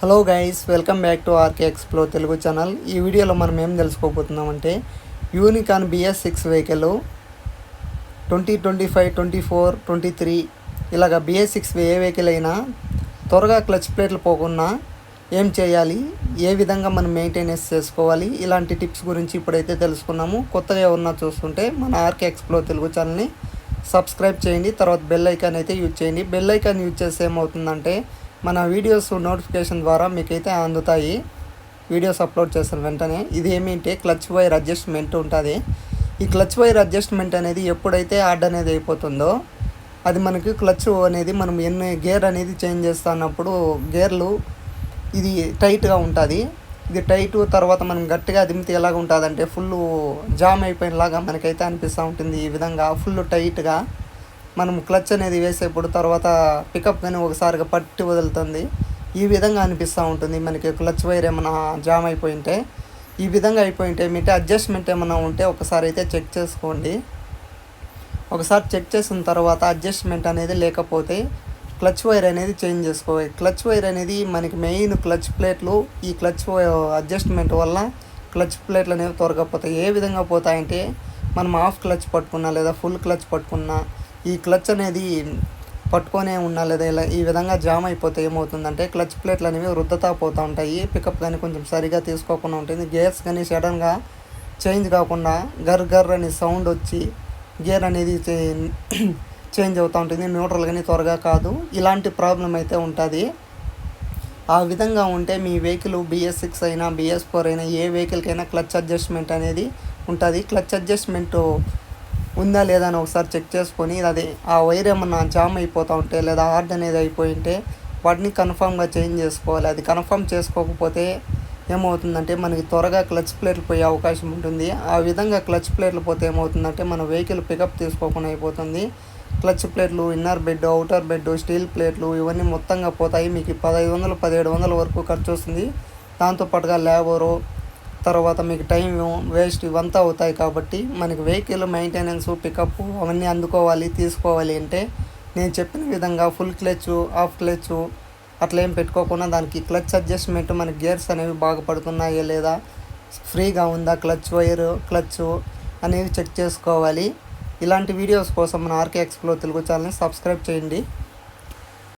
Hello guys welcome back to RK explore Telugu channel. ఈ వీడియోలో మనం ఏం తెలుసుకోబోతున్నామంటే Unicorn BS six vehicle twenty twenty five twenty four twenty three ఇలాగ BS six ఏ vehicle అయినా త్వరగా క్లచ్ ప్లేట్లు పోకుండా ఏం చేయాలి? ఏ విధంగా మనం మెయింటెనెన్స్ చేసుకోవాలి? ఇలాంటి టిప్స్ గురించి ఇప్పుడైతే తెలుసుకున్నాము. కొత్తగా ఎవరన్నా చూస్తుంటే మన ఆర్కే ఎక్స్ప్లో తెలుగు ఛానల్ని సబ్స్క్రైబ్ చేయండి. తర్వాత బెల్ ఐకాన్ అయితే యూజ్ చేయండి. బెల్ ఐకాన్ యూజ్ చేస్తే ఏమవుతుందంటే మన వీడియోస్ నోటిఫికేషన్ ద్వారా మీకైతే అందుతాయి. వీడియోస్ అప్లోడ్ చేసిన వెంటనే. ఇది ఏమిటంటే క్లచ్ వైర్ అడ్జస్ట్మెంట్ ఉంటుంది. ఈ క్లచ్ వైర్ అడ్జస్ట్మెంట్ అనేది ఎప్పుడైతే యాడ్ అనేది అయిపోతుందో అది మనకి క్లచ్ అనేది మనం ఎన్ని గేర్ అనేది చేంజ్ చేస్తున్నప్పుడు గేర్లు ఇది టైట్గా ఉంటుంది. ఇది టైట్ తర్వాత మనం గట్టిగా దిమితే ఎలాగ ఉంటుందంటే ఫుల్ జామ్ అయిపోయినలాగా మనకైతే అనిపిస్తూ ఉంటుంది ఈ విధంగా. ఫుల్ టైట్గా మనం క్లచ్ అనేది వేసేప్పుడు తర్వాత పికప్ కానీ ఒకసారిగా పట్టి వదులుతుంది. ఈ విధంగా అనిపిస్తూ ఉంటుంది. మనకి క్లచ్ వైర్ ఏమైనా జామ్ అయిపోయింటే ఈ విధంగా అయిపోయి ఉంటే మీటే అడ్జస్ట్మెంట్ ఏమైనా ఉంటే ఒకసారి అయితే చెక్ చేసుకోండి. ఒకసారి చెక్ చేసిన తర్వాత అడ్జస్ట్మెంట్ అనేది లేకపోతే క్లచ్ వైర్ అనేది చేంజ్ చేసుకోవాలి. క్లచ్ వైర్ అనేది మనకి మెయిన్ క్లచ్ ప్లేట్లు ఈ క్లచ్ అడ్జస్ట్మెంట్ వల్ల క్లచ్ ప్లేట్లు అనేవి త్వరగా పోతాయి. ఏ విధంగా పోతాయంటే మనం హాఫ్ క్లచ్ పట్టుకున్నా లేదా ఫుల్ క్లచ్ పట్టుకున్నా ఈ క్లచ్ అనేది పట్టుకొనే ఉన్నా లేదా ఇలా ఈ విధంగా జామ్ అయిపోతే ఏమవుతుందంటే క్లచ్ ప్లేట్లు అనేవి రుద్దతా పోతూ ఉంటాయి. పికప్ కానీ కొంచెం సరిగా తీసుకోకుండా ఉంటుంది. గేర్స్ కానీ సడన్గా చేంజ్ కాకుండా గర్ గర్ అని సౌండ్ వచ్చి గేర్ అనేది చేంజ్ అవుతూ ఉంటుంది. న్యూట్రల్ కానీ త్వరగా కాదు. ఇలాంటి ప్రాబ్లం అయితే ఉంటుంది. ఆ విధంగా ఉంటే మీ వెహికల్ బిఎస్ సిక్స్ అయినా బిఎస్ ఫోర్ అయినా ఏ వెహికల్కైనా క్లచ్ అడ్జస్ట్మెంట్ అనేది ఉంటుంది. క్లచ్ అడ్జస్ట్మెంట్ ఉందా లేదా అని ఒకసారి చెక్ చేసుకొని అది ఆ వైర్ ఏమన్నా జామ్ అయిపోతూ ఉంటే లేదా హార్డ్ అనేది అయిపోయి ఉంటే వాటిని కన్ఫామ్గా చేంజ్ చేసుకోవాలి. అది కన్ఫామ్ చేసుకోకపోతే ఏమవుతుందంటే మనకి త్వరగా క్లచ్ ప్లేట్లు పోయే అవకాశం ఉంటుంది. ఆ విధంగా క్లచ్ ప్లేట్లు పోతే ఏమవుతుందంటే మన వెహికల్ పికప్ తీసుకోకుండా అయిపోతుంది. క్లచ్ ప్లేట్లు inner bed outer bed steel ప్లేట్లు ఇవన్నీ మొత్తంగా పోతాయి. మీకు పదహైదు వందలు పదిహేడు వందల వరకు ఖర్చు వస్తుంది. దాంతోపాటుగా లేబరు తర్వాత మీకు టైం వేస్ట్ ఇవంతా అవుతాయి కాబట్టి మనకి వెహికల్ మెయింటెనెన్స్ పికప్ అవన్నీ అందుకోవాలి తీసుకోవాలి అంటే నేను చెప్పిన విధంగా ఫుల్ క్లచ్ హాఫ్ క్లచ్ అట్లా ఏం పెట్టుకోకుండా దానికి క్లచ్ అడ్జస్ట్మెంట్ మనకి గేర్స్ అనేవి బాగా పడుతున్నాయా లేదా ఫ్రీగా ఉందా క్లచ్ వైర్ క్లచ్ అనేవి చెక్ చేసుకోవాలి. ఇలాంటి వీడియోస్ కోసం మన ఆర్కే ఎక్స్ప్లో తెలుగు ఛానల్ని సబ్స్క్రైబ్ చేయండి.